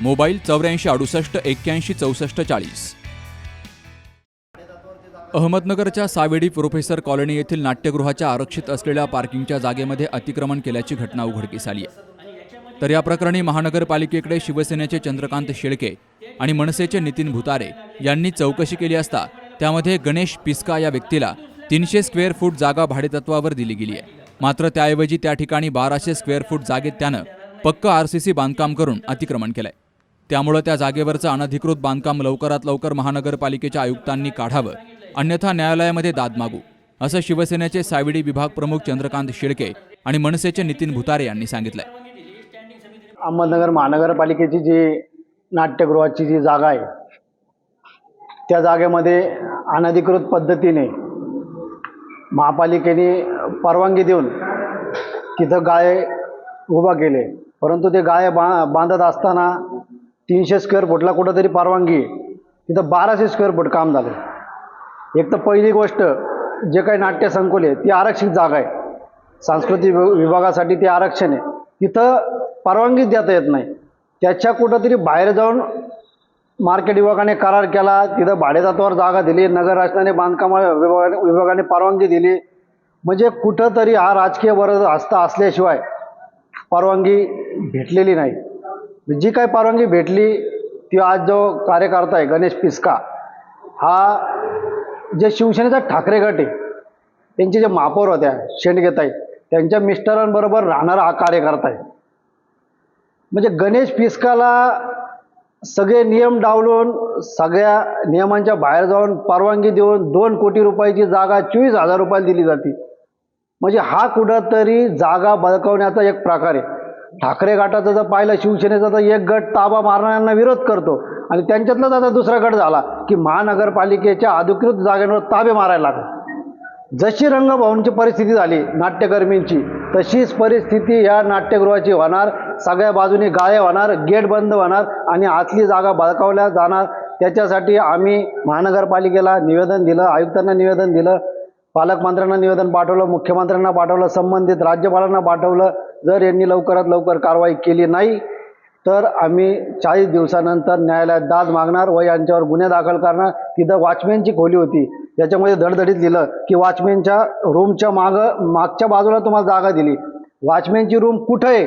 Mobile चौऱ्याऐंशी अडुसष्ट एक्क्याऐंशी चौसष्ट चाळीस. अहमदनगरच्या सावेडी प्रोफेसर कॉलनी येथील नाट्यगृहाच्या आरक्षित असलेल्या पार्किंगच्या जागेमध्ये अतिक्रमण केल्याची घटना उघडकीस आली आहे. तर या प्रकरणी महानगरपालिकेकडे शिवसेनेचे चंद्रकांत शेळके आणि मनसेचे नितीन भुतारे यांनी चौकशी केली असता त्यामध्ये गणेश पिस्का या व्यक्तीला तीनशे स्क्वेअर फूट जागा भाडेतत्वावर दिली गेली आहे. मात्र त्याऐवजी त्या ठिकाणी बाराशे स्क्वेअर फूट जागेत त्यानं पक्क आर सी सी बांधकाम करून अतिक्रमण केलंय. त्यामुळं त्या जागेवरचं अनधिकृत बांधकाम लवकरात लवकर महानगरपालिकेच्या आयुक्तांनी काढावं अन्यथा न्यायालयामध्ये दाद मागू असं शिवसेनेचे साविडी विभाग प्रमुख चंद्रकांत शेळके आणि मनसेचे नितीन भुतारे यांनी सांगितलंय. अहमदनगर महानगरपालिकेची जी नाट्यगृहाची जी जागा आहे त्या जागेमध्ये अनधिकृत पद्धतीने महापालिकेने परवानगी देऊन तिथं गाळे उभा केले. परंतु ते गाळे बा बांधत असताना तीनशे स्क्वेअर फूटला कुठंतरी परवानगी. आहे. तिथं बाराशे स्क्वेअर फूट काम झालं. एक तर पहिली गोष्ट जे काही नाट्य संकुल आहे ती आरक्षित जागा आहे. सांस्कृतिक विभागासाठी ते आरक्षण आहे. तिथं परवानगीच देता येत नाही. त्याच्या कुठंतरी बाहेर जाऊन मार्केट विभागाने करार केला तिथं भाडेतत्वावर जागा दिली नगर शासनाने बांधकाम विभागाने विभागाने परवानगी दिली. म्हणजे कुठंतरी हा राजकीय वरद हस्ता असल्याशिवाय परवानगी भेटलेली नाही. जी काही परवानगी भेटली ती आज जो कार्यकर्ता आहे गणेश पिस्का हा जे शिवसेनेचा ठाकरे गट आहे त्यांचे जे महापौर होत्या शेंडगेताई त्यांच्या मिस्टरांबरोबर राहणारा हा कार्यकर्ता आहे. म्हणजे गणेश पिस्काला सगळे नियम डावलून सगळ्या नियमांच्या बाहेर जाऊन परवानगी देऊन दोन कोटी रुपयाची जागा चोवीस हजार रुपयाला दिली जाते. म्हणजे हा कुठंतरी जागा बळकावण्याचा एक प्रकार आहे. ठाकरे गटाचं जर पाहिलं शिवसेनेचा तर एक गट ताबा मारणाऱ्यांना विरोध करतो. आणि त्यांच्यातलाच आता दुसरा गट झाला की महानगरपालिकेच्या अधिकृत जागेवर ताबे मारायला लागले. जशी रंगभवनची परिस्थिती झाली नाट्यकर्मींची तशीच परिस्थिती या नाट्यगृहाची होणार सगळ्या बाजूने गाळे होणार गेट बंद होणार आणि आतली जागा बळकावल्या जाणार. त्याच्यासाठी आम्ही महानगरपालिकेला निवेदन दिलं आयुक्तांना निवेदन दिलं पालकमंत्र्यांना निवेदन पाठवलं मुख्यमंत्र्यांना पाठवलं संबंधित राज्यपालांना पाठवलं. जर यांनी लवकरात लवकर कारवाई केली नाही तर आम्ही चाळीस दिवसानंतर न्यायालयात दाद मागणार व यांच्यावर गुन्हे दाखल करणार. तिथं वॉचमॅनची खोली होती. त्याच्यामध्ये धडधडीत लिहिलं की वॉचमॅनच्या रूमच्या मागं मागच्या बाजूला तुम्हाला जागा दिली. वॉचमॅनची रूम कुठं आहे?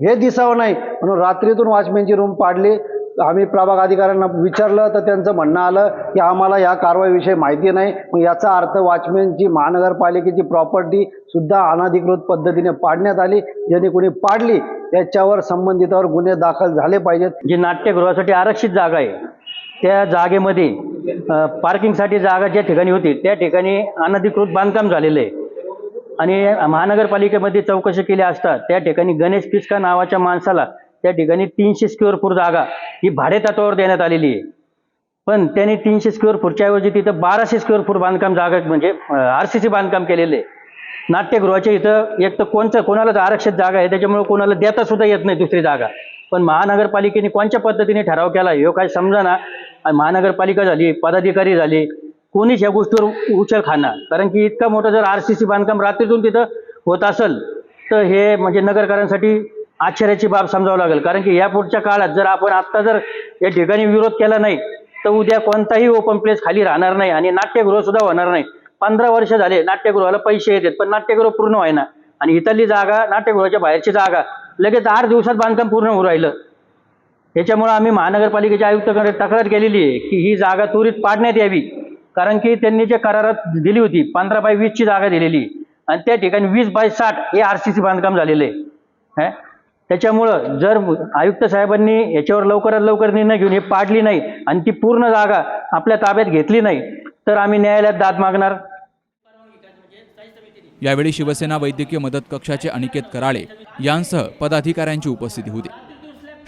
हे दिसावं नाही. म्हणून रात्रीतून वॉचमॅनची रूम पाडली. आम्ही प्रभाग अधिकाऱ्यांना विचारलं तर त्यांचं म्हणणं आलं की आम्हाला या कारवाईविषयी माहिती नाही. मग याचा अर्थ वॉचमॅनची महानगरपालिकेची प्रॉपर्टी सुद्धा अनधिकृत पद्धतीने पाडण्यात आली. ज्यांनी कोणी पाडली त्याच्यावर संबंधितावर गुन्हे दाखल झाले पाहिजेत. जी नाट्यगृहासाठी आरक्षित जागा आहे त्या जागेमध्ये पार्किंगसाठी जागा ज्या ठिकाणी होती त्या ठिकाणी अनधिकृत बांधकाम झालेलं आहे. आणि महानगरपालिकेमध्ये चौकशी केली असता त्या ठिकाणी गणेश पिस्का नावाच्या माणसाला त्या ठिकाणी तीनशे स्क्वेअर फूट जागा ही भाडेतत्वावर देण्यात आलेली आहे. पण त्यांनी तीनशे स्क्वेअर फूटच्या ऐवजी तिथं बाराशे स्क्वेअर फूट बांधकाम जागा म्हणजे आर सी सी बांधकाम केलेलं आहे. नाट्यगृहाच्या इथं एक तर कोणचं कोणालाच आरक्षित जागा आहे त्याच्यामुळे कोणाला देता सुद्धा येत नाही दुसरी जागा. पण महानगरपालिकेने कोणत्या पद्धतीने ठराव केला हे काय समजा ना महानगरपालिका झाली पदाधिकारी झाली कोणीच या गोष्टीवर उचल खाणार कारण की इतका मोठं जर आर सी सी बांधकाम रात्रीतून तिथं होत असेल तर हे म्हणजे नगरकरांसाठी आश्चर्याची बाब समजावं लागेल. कारण की या पुढच्या काळात जर आपण आत्ता जर या ठिकाणी विरोध केला नाही तर उद्या कोणताही ओपन प्लेस खाली राहणार नाही आणि नाट्यगृह सुद्धा होणार नाही. पंधरा वर्ष झाले नाट्यगृहाला पैसे येतात पण नाट्यगृह पूर्ण व्हायना आणि इथली जागा नाट्यगृहाच्या बाहेरची जागा लगेच आठ दिवसात बांधकाम पूर्ण होऊ राहिलं. त्याच्यामुळे आम्ही महानगरपालिकेच्या आयुक्ताकडे तक्रार केलेली आहे की ही जागा त्वरित पाडण्यात यावी. कारण की त्यांनी जे करारात दिली होती पंधरा बाय वीसची जागा दिलेली आणि त्या ठिकाणी वीस बाय साठ हे आर सी सी बांधकाम झालेलं आहे. त्याच्यामुळं जर आयुक्त साहेबांनी याच्यावर लवकरात लवकर निर्णय घेऊन हे पाडली नाही आणि ती पूर्ण जागा आपल्या ताब्यात घेतली नाही तर आम्ही न्यायालयात दाद मागणार. यावेळी शिवसेना वैद्यकीय मदत कक्षाचे अनिकेत कराळे यांसह पदाधिकाऱ्यांची उपस्थिती होती.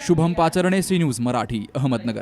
Shubham Pacharne C News Marathi Ahmednagar.